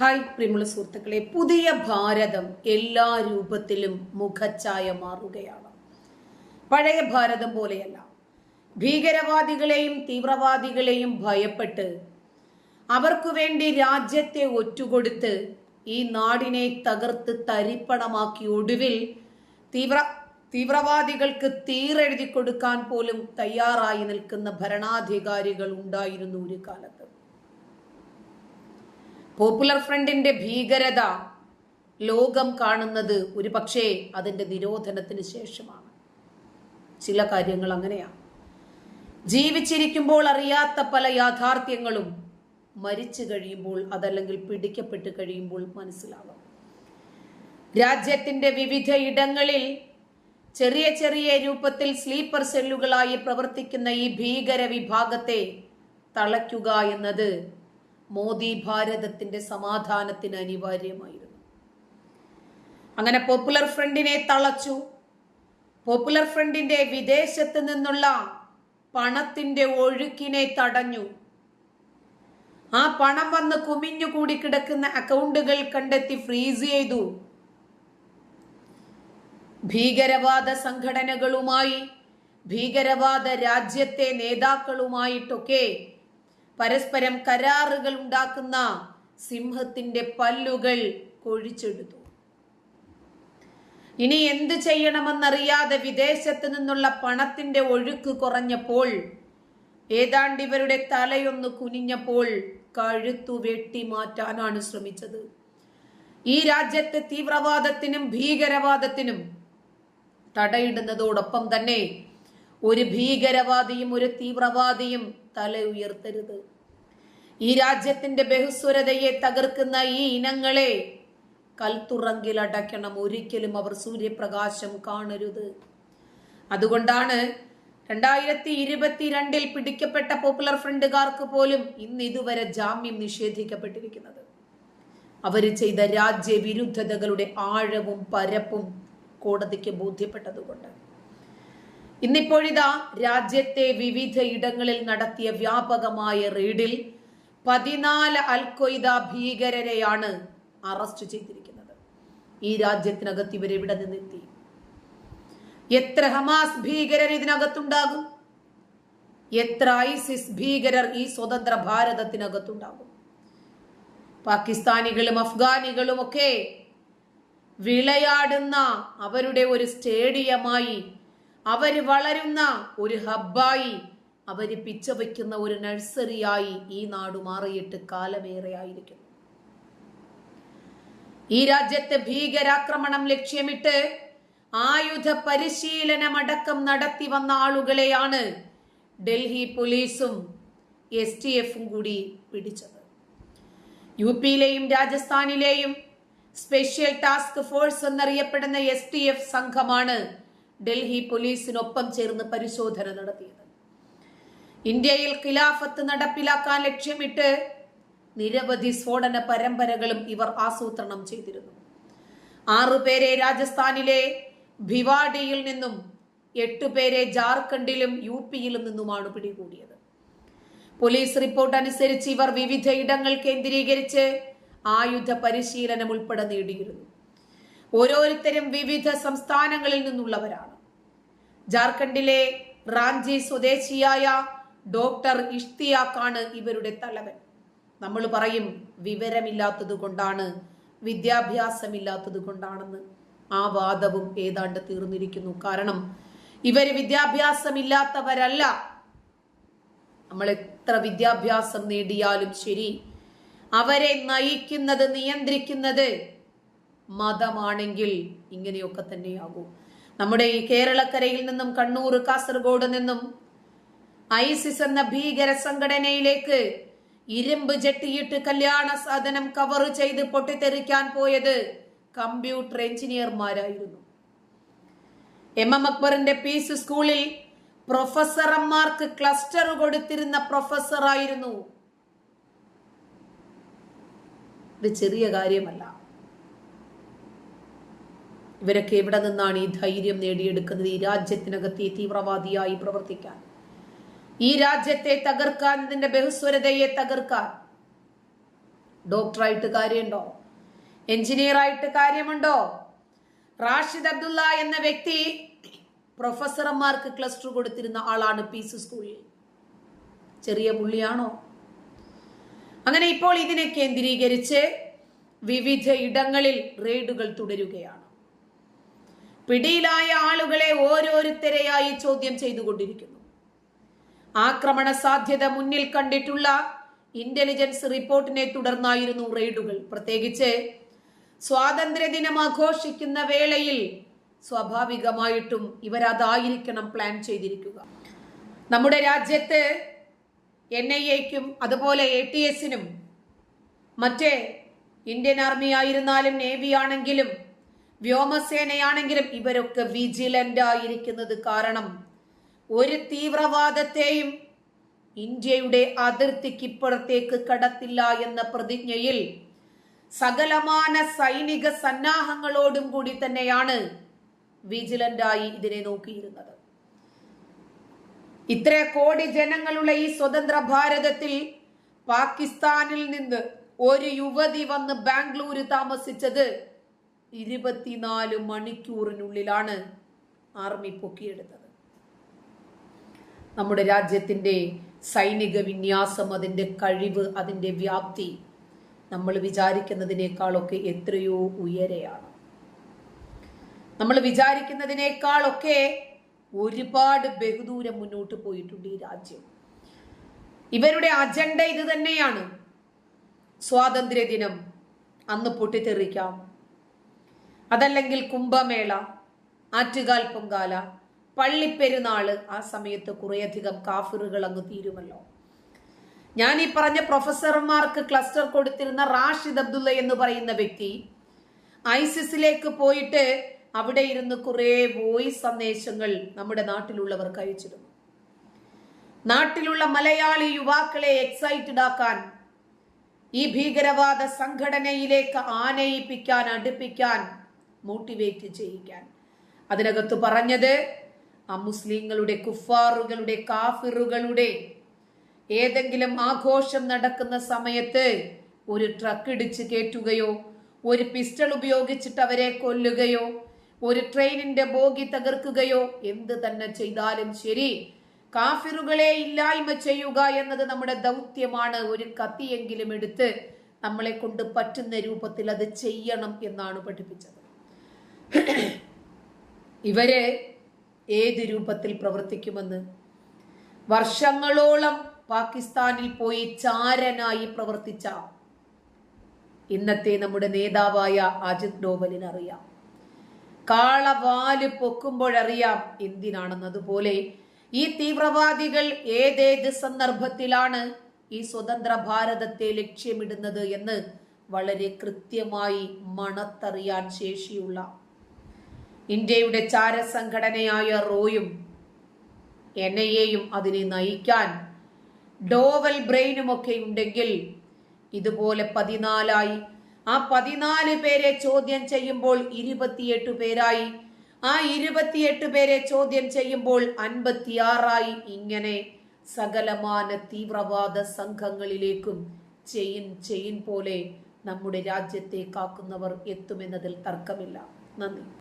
Hi പ്രിയമുള്ള സുഹൃത്തുക്കളെ പുതിയ ഭാരതം എല്ലാ രൂപത്തിലും മുഖച്ഛായ മാറുകയാണ്. പഴയ ഭാരതം പോലെയല്ല. ഭീകരവാദികളെയും തീവ്രവാദികളെയും ഭയപ്പെട്ട് അവർക്കു വേണ്ടി രാജ്യത്തെ ഒറ്റുകൊടുത്ത് ഈ നാടിനെ തകർത്ത് തരിപ്പണമാക്കി ഒടുവിൽ തീവ്ര തീവ്രവാദികൾക്ക് തീരെഴുതി കൊടുക്കാൻ പോലും തയ്യാറായി നിൽക്കുന്ന ഭരണാധികാരികൾ ഉണ്ടായിരുന്നു ഒരു കാലത്ത്. പോപ്പുലർ ഫ്രണ്ടിന്റെ ഭീകരത ലോകം കാണുന്നത് ഒരു പക്ഷേ അതിന്റെ നിരോധനത്തിന് ശേഷമാണ്. ചില കാര്യങ്ങൾ അങ്ങനെയാണ് ജീവിച്ചിരിക്കുമ്പോൾ അറിയാത്ത പല യാഥാർത്ഥ്യങ്ങളും മരിച്ചു കഴിയുമ്പോൾ അതല്ലെങ്കിൽ പിടിക്കപ്പെട്ട് കഴിയുമ്പോൾ മനസ്സിലാകും രാജ്യത്തിന്റെ വിവിധ ഇടങ്ങളിൽ ചെറിയ ചെറിയ രൂപത്തിൽ സ്ലീപ്പർ സെല്ലുകളായി പ്രവർത്തിക്കുന്ന ഈ ഭീകര വിഭാഗത്തെ തളയ്ക്കുക എന്നത് മോദി ഭാരതത്തിന്റെ സമാധാനത്തിന് അനിവാര്യമായിരുന്നു. അങ്ങനെ പോപ്പുലർ ഫ്രണ്ടിനെ തളച്ചു. പോപ്പുലർ ഫ്രണ്ടിന്റെ വിദേശത്ത് നിന്നുള്ള പണത്തിന്റെ ഒഴുക്കിനെ തടഞ്ഞു. ആ പണം വന്ന് കുമിഞ്ഞുകൂടി കിടക്കുന്ന അക്കൗണ്ടുകൾ കണ്ടെത്തി ഫ്രീസ് ചെയ്തു. ഭീകരവാദ സംഘടനകളുമായി ഭീകരവാദ രാജ്യത്തെ നേതാക്കളുമായിട്ടൊക്കെ പരസ്പരം കരാറുകൾ ഉണ്ടാക്കുന്ന സിംഹത്തിന്റെ പല്ലുകൾ കൊഴിച്ചെടുത്തു. ഇനി എന്ത് ചെയ്യണമെന്നറിയാതെ വിദേശത്ത് നിന്നുള്ള പണത്തിന്റെ ഒഴുക്ക് കുറഞ്ഞപ്പോൾ ഏതാണ്ട് ഇവരുടെ തലയൊന്ന് കുനിഞ്ഞപ്പോൾ കഴുത്തു വെട്ടി മാറ്റാനാണ് ശ്രമിച്ചത്. ഈ രാജ്യത്തെ തീവ്രവാദത്തിനും ഭീകരവാദത്തിനും തടയിടുന്നതോടൊപ്പം തന്നെ ഒരു ഭീകരവാദിയും ഒരു തീവ്രവാദിയും തല ഉയർത്തരുത്. ഈ രാജ്യത്തിന്റെ ബഹുസ്വരതയെ തകർക്കുന്ന ഈ ഇനങ്ങളെ കൽത്തുറങ്കിൽ അടയ്ക്കണം ഒരിക്കലും അവർ സൂര്യപ്രകാശം കാണരുത്. അതുകൊണ്ടാണ് രണ്ടായിരത്തി ഇരുപത്തിരണ്ടിൽ പിടിക്കപ്പെട്ട പോപ്പുലർ ഫ്രണ്ടുകാർക്ക് പോലും ഇന്ന് ഇതുവരെ ജാമ്യം നിഷേധിക്കപ്പെട്ടിരിക്കുന്നത്. അവർ ചെയ്ത രാജ്യവിരുദ്ധതകളുടെ ആഴവും പരപ്പും കോടതിക്ക് ബോധ്യപ്പെട്ടതുകൊണ്ട്. ഇന്നിപ്പോഴിതാ രാജ്യത്തെ വിവിധ ഇടങ്ങളിൽ നടത്തിയ വ്യാപകമായ റെയ്ഡിൽ പതിനാല് അൽക്കൊയ്ത ഭീകരരെയാണ് അറസ്റ്റ് ചെയ്തിരിക്കുന്നത്. ഈ രാജ്യത്തിനകത്ത് ഇവരെവിടെ നിന്നെത്തി. എത്ര ഹമാസ് ഭീകരർ ഇതിനകത്തുണ്ടാകും? എത്ര ഐസിസ് ഭീകരർ ഈ സ്വതന്ത്ര ഭാരതത്തിനകത്തുണ്ടാകും? പാകിസ്ഥാനികളും അഫ്ഗാനികളും ഒക്കെ വിളയാടുന്ന അവരുടെ ഒരു സ്റ്റേഡിയമായി അവർ വളരുന്ന ഒരു ഹബ്ബായി അവർ പിച്ചവയ്ക്കുന്ന ഒരു നഴ്സറിയായി ഈ നാട് മാറിയിട്ട് കാലമേറെ ആയിരിക്കുന്നു. ഈ രാജ്യത്തെ ഭീകരാക്രമണം ലക്ഷ്യമിട്ട് ആയുധ പരിശീലനമടക്കം നടത്തി വന്ന ആളുകളെയാണ് ഡൽഹി പോലീസും എസ് ടി എഫും കൂടി പിടിച്ചത്. യു പിയിലെയും രാജസ്ഥാനിലെയും സ്പെഷ്യൽ ടാസ്ക് ഫോഴ്സ് എന്നറിയപ്പെടുന്ന എസ് ടി എഫ് സംഘമാണ് ഡൽഹി പോലീസിനൊപ്പം ചേർന്ന് പരിശോധന നടത്തിയത്. ഇന്ത്യയിൽ ഖിലാഫത്ത് നടപ്പിലാക്കാൻ ലക്ഷ്യമിട്ട് നിരവധി സ്ഫോടന പരമ്പരകളും ഇവർ ആസൂത്രണം ചെയ്തിരുന്നു. ആറുപേരെ രാജസ്ഥാനിലെ ഭിവാഡിയിൽ നിന്നും എട്ടുപേരെ ജാർഖണ്ഡിലും യു പിയിലും നിന്നുമാണ് പിടികൂടിയത്. പോലീസ് റിപ്പോർട്ട് അനുസരിച്ച് ഇവർ വിവിധ ഇടങ്ങൾ കേന്ദ്രീകരിച്ച് ആയുധ പരിശീലനം ഉൾപ്പെടെ നേടിയിരുന്നു. ഓരോരുത്തരും വിവിധ സംസ്ഥാനങ്ങളിൽ നിന്നുള്ളവരാണ്. ജാർഖണ്ഡിലെ റാഞ്ചി സ്വദേശിയായ ഡോക്ടർ ഇഷ്തിയാക്കാണ് ഇവരുടെ തലവൻ. നമ്മൾ പറയും വിവരമില്ലാത്തത് കൊണ്ടാണ് വിദ്യാഭ്യാസമില്ലാത്തത് കൊണ്ടാണെന്ന് ആ വാദവും ഏതാണ്ട് തീർന്നിരിക്കുന്നു. കാരണം ഇവർ വിദ്യാഭ്യാസമില്ലാത്തവരല്ല. നമ്മൾ എത്ര വിദ്യാഭ്യാസം നേടിയാലും ശരി അവരെ നയിക്കുന്നത് നിയന്ത്രിക്കുന്നത് മതമാണെങ്കിൽ ഇങ്ങനെയൊക്കെ തന്നെയാകും. നമ്മുടെ ഈ കേരളക്കരയിൽ നിന്നും കണ്ണൂർ കാസർഗോഡ് നിന്നും ഐസിസ് എന്ന ഭീകര സംഘടനയിലേക്ക് ഇരുമ്പ് ജെട്ടിയിട്ട് കല്യാണ സാധനം കവർ ചെയ്ത് പൊട്ടിത്തെറിക്കാൻ പോയത് കമ്പ്യൂട്ടർ എഞ്ചിനീയർമാരായിരുന്നു എം എം അക്ബറിന്റെ പീസ് സ്കൂളിൽ പ്രൊഫസർമാർക്ക് ക്ലസ്റ്റർ കൊടുത്തിരുന്ന പ്രൊഫസറായിരുന്നു. ഇത് ചെറിയ കാര്യമല്ല. ഇവരൊക്കെ എവിടെ നിന്നാണ് ഈ ധൈര്യം നേടിയെടുക്കുന്നത്? ഈ രാജ്യത്തിനകത്ത് ഈ തീവ്രവാദിയായി പ്രവർത്തിക്കാൻ. ഈ രാജ്യത്തെ തകർക്കാൻ ഇതിന്റെ ബഹുസ്വരതയെ തകർക്കാൻ. ഡോക്ടറായിട്ട് കാര്യമുണ്ടോ? എഞ്ചിനീയർ ആയിട്ട് കാര്യമുണ്ടോ? റാഷിദ് അബ്ദുള്ള എന്ന വ്യക്തി പ്രൊഫസർമാർക്ക് ക്ലസ്റ്റർ കൊടുത്തിരുന്ന ആളാണ് പീസ് സ്കൂളിൽ. ചെറിയ പുള്ളിയാണോ? അങ്ങനെ ഇപ്പോൾ ഇതിനെ കേന്ദ്രീകരിച്ച് വിവിധ ഇടങ്ങളിൽ റെയ്ഡുകൾ തുടരുകയാണ്. പിടിയിലായ ആളുകളെ ഓരോരുത്തരെയായി ചോദ്യം ചെയ്തുകൊണ്ടിരിക്കുന്നു. ആക്രമണ സാധ്യത മുന്നിൽ കണ്ടിട്ടുള്ള ഇന്റലിജൻസ് റിപ്പോർട്ടിനെ തുടർന്നായിരുന്നു റെയ്ഡുകൾ. പ്രത്യേകിച്ച് സ്വാതന്ത്ര്യദിനം ആഘോഷിക്കുന്ന വേളയിൽ സ്വാഭാവികമായിട്ടും ഇവരതായിരിക്കണം പ്ലാൻ ചെയ്തിരിക്കുക. നമ്മുടെ രാജ്യത്ത് എൻ ഐ എക്കും അതുപോലെ എ ടി എസിനും മറ്റേ ഇന്ത്യൻ ആർമി ആയിരുന്നാലും നേവി ആണെങ്കിലും വ്യോമസേനയാണെങ്കിലും ഇവരൊക്കെ വിജിലന്റ് ആയിരിക്കുന്നത് കാരണം ഒരു തീവ്രവാദത്തെയും ഇന്ത്യയുടെ അതിർത്തിക്കിപ്പുറത്തേക്ക് കടത്തില്ല എന്ന പ്രതിജ്ഞയിൽ സകലമാന സൈനിക സന്നാഹങ്ങളോടും കൂടി തന്നെയാണ് വിജിലന്റായി ഇതിനെ നോക്കിയിരുന്നത്. ഇത്ര കോടി ജനങ്ങളുള്ള ഈ സ്വതന്ത്ര ഭാരതത്തിൽ പാകിസ്ഥാനിൽ നിന്ന് ഒരു യുവതി വന്ന് ബാംഗ്ലൂര് താമസിച്ചത് ഇരുപത്തിനാല് മണിക്കൂറിനുള്ളിലാണ് ആർമി പൊക്കിയെടുത്തത്. നമ്മുടെ രാജ്യത്തിന്റെ സൈനിക വിന്യാസം അതിന്റെ കഴിവ് അതിന്റെ വ്യാപ്തി നമ്മൾ വിചാരിക്കുന്നതിനേക്കാളൊക്കെ എത്രയോ ഉയരെയാണ്. നമ്മൾ വിചാരിക്കുന്നതിനേക്കാളൊക്കെ ഒരുപാട് ബഹുദൂരം മുന്നോട്ട് പോയിട്ടുണ്ട് ഈ രാജ്യം. ഇവരുടെ അജണ്ട ഇത് തന്നെയാണ്. സ്വാതന്ത്ര്യ ദിനം അന്ന് പൊട്ടിത്തെറിക്കാം. അതല്ലെങ്കിൽ കുംഭമേള ആറ്റുകാൽ പൊങ്കാല പള്ളിപ്പെരുന്നാൾ ആ സമയത്ത് കുറേയധികം കാഫിറുകൾ അങ്ങ് തീരുമല്ലോ. ഞാൻ ഈ പറഞ്ഞ പ്രൊഫസർമാർക്ക് ക്ലസ്റ്റർ കൊടുത്തിരുന്ന റാഷിദ് അബ്ദുള്ള എന്ന് പറയുന്ന വ്യക്തി ഐസിസിലേക്ക് പോയിട്ട് അവിടെ ഇരുന്ന് കുറേ വോയിസ് സന്ദേശങ്ങൾ നമ്മുടെ നാട്ടിലുള്ളവർക്ക് അയച്ചിരുന്നു നാട്ടിലുള്ള മലയാളി യുവാക്കളെ എക്സൈറ്റഡ് ആക്കാൻ ഈ ഭീകരവാദ സംഘടനയിലേക്ക് ആനയിപ്പിക്കാൻ അടുപ്പിക്കാൻ മോട്ടിവേറ്റ് ചെയ്യിക്കാൻ അതിനകത്ത് പറഞ്ഞത് ആ മുസ്ലിങ്ങളുടെ കുഫാറുകളുടെ കാഫിറുകളുടെ ഏതെങ്കിലും ആഘോഷം നടക്കുന്ന സമയത്ത് ഒരു ട്രക്ക് ഇടിച്ച് കയറ്റുകയോ ഒരു പിസ്റ്റൾ ഉപയോഗിച്ചിട്ട് അവരെ കൊല്ലുകയോ ഒരു ട്രെയിനിന്റെ ബോഗി തകർക്കുകയോ എന്ത് തന്നെ ചെയ്താലും ശരി കാഫിറുകളെ ഇല്ലായ്മ ചെയ്യുക എന്നത് നമ്മുടെ ദൗത്യമാണ്. ഒരു കത്തിയെങ്കിലും എടുത്ത് നമ്മളെ കൊണ്ട് പറ്റുന്ന രൂപത്തിൽ അത് ചെയ്യണം എന്നാണ് പഠിപ്പിച്ചത്. ഇവർ ഏത് രൂപത്തിൽ പ്രവർത്തിക്കുമെന്ന്? വർഷങ്ങളോളം പാകിസ്ഥാനിൽ പോയി ചാരനായി പ്രവർത്തിച്ച ഇന്നത്തെ നമ്മുടെ നേതാവായ അജിത് ഡോവലിന് അറിയാം കാളവാൽ പൊക്കുമ്പോഴറിയാം എന്തിനാണെന്നതുപോലെ ഈ തീവ്രവാദികൾ ഏതേത് സന്ദർഭത്തിലാണ് ഈ സ്വതന്ത്ര ഭാരതത്തെ ലക്ഷ്യമിടുന്നത് എന്ന് വളരെ കൃത്യമായി മണത്തറിയാൻ ശേഷിയുള്ള ഇന്ത്യയുടെ ചാരസംഘടനയായ റോയും എൻ ഐ എയും അതിനെ നയിക്കാൻ ഡോവൽ ബ്രെയിനും ഒക്കെ ഉണ്ടെങ്കിൽ ഇതുപോലെ പതിനാലായി. ആ പതിനാല് പേരെ ചോദ്യം ചെയ്യുമ്പോൾ ഇരുപത്തിയെട്ട് പേരായി. ആ ഇരുപത്തിയെട്ട് പേരെ ചോദ്യം ചെയ്യുമ്പോൾ അൻപത്തിയാറായി. ഇങ്ങനെ സകലമാന തീവ്രവാദ സംഘങ്ങളിലേക്കും ചെയിൻ ചെയിൻ പോലെ നമ്മുടെ രാജ്യത്തെ കാക്കുന്നവർ എത്തുമെന്നതിൽ തർക്കമില്ല. നന്ദി.